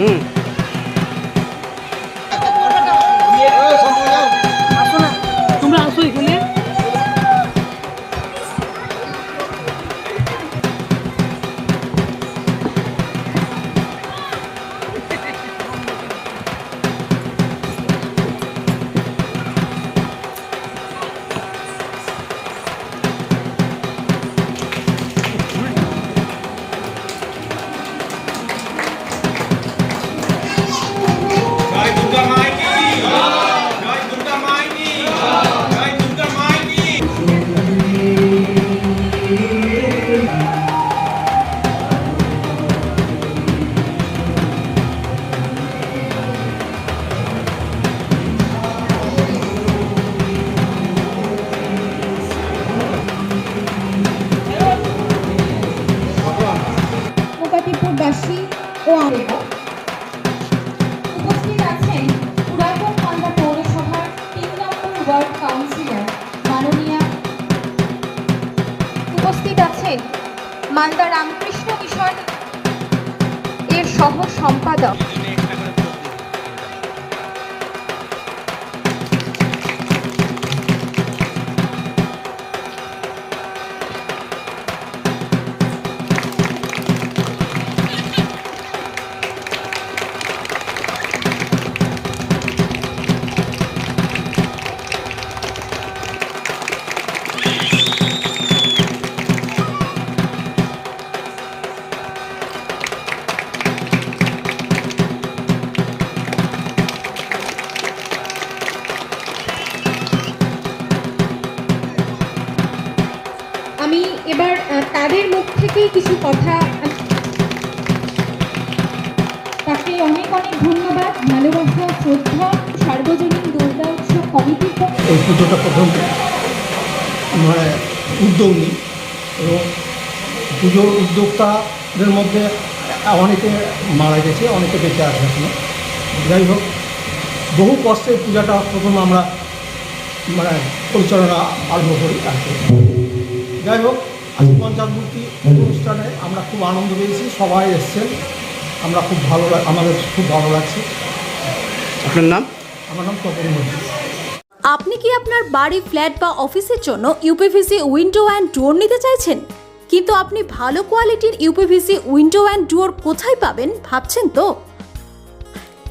อืม উপস্থিত আছেন পুরাতন পৌরসভার তিন নম্বর ওয়ার্ড কাউন্সিলর মাননীয়া। উপস্থিত আছেন মালদা রামকৃষ্ণ মিশন এর সহ সম্পাদক তাদের মুখ থেকেই কিছু কথা তাকে অনেক অনেক ধন্যবাদ ভালোবাসা শ্রদ্ধা, সার্বজনীন দুর্গা উৎসব কমিটির এই পুজোটা প্রথম মানে উদ্যোগ নিই এবং পুজোর উদ্যোক্তাদের মধ্যে অনেকে মারা গেছে, অনেকে বেঁচে আছে এখনও। যাই হোক, বহু কষ্টে পূজাটা প্রথম আমরা মানে পরিচালনা আরম্ভ করি আর কি। যাই হোক আজ পঞ্চায়েত অনুষ্ঠানে আমরা খুব আনন্দ পেয়েছি সবাই এসছেন। আমরা খুব ভালো আমাদের খুব ভালো লাগছে। আপনার নাম? আমার নাম তপন মন্ডল আপনি কি আপনার বাড়ি ফ্ল্যাট বা অফিসের জন্য ইউপিভিসি উইন্ডো অ্যান্ড ডোর নিতে চাইছেন? কিন্তু আপনি ভালো কোয়ালিটির ইউপিভিসি উইন্ডো অ্যান্ড ডোর কোথায় পাবেন ভাবছেন তো?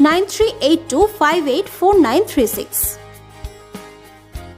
Nine three eight two five eight four nine three six.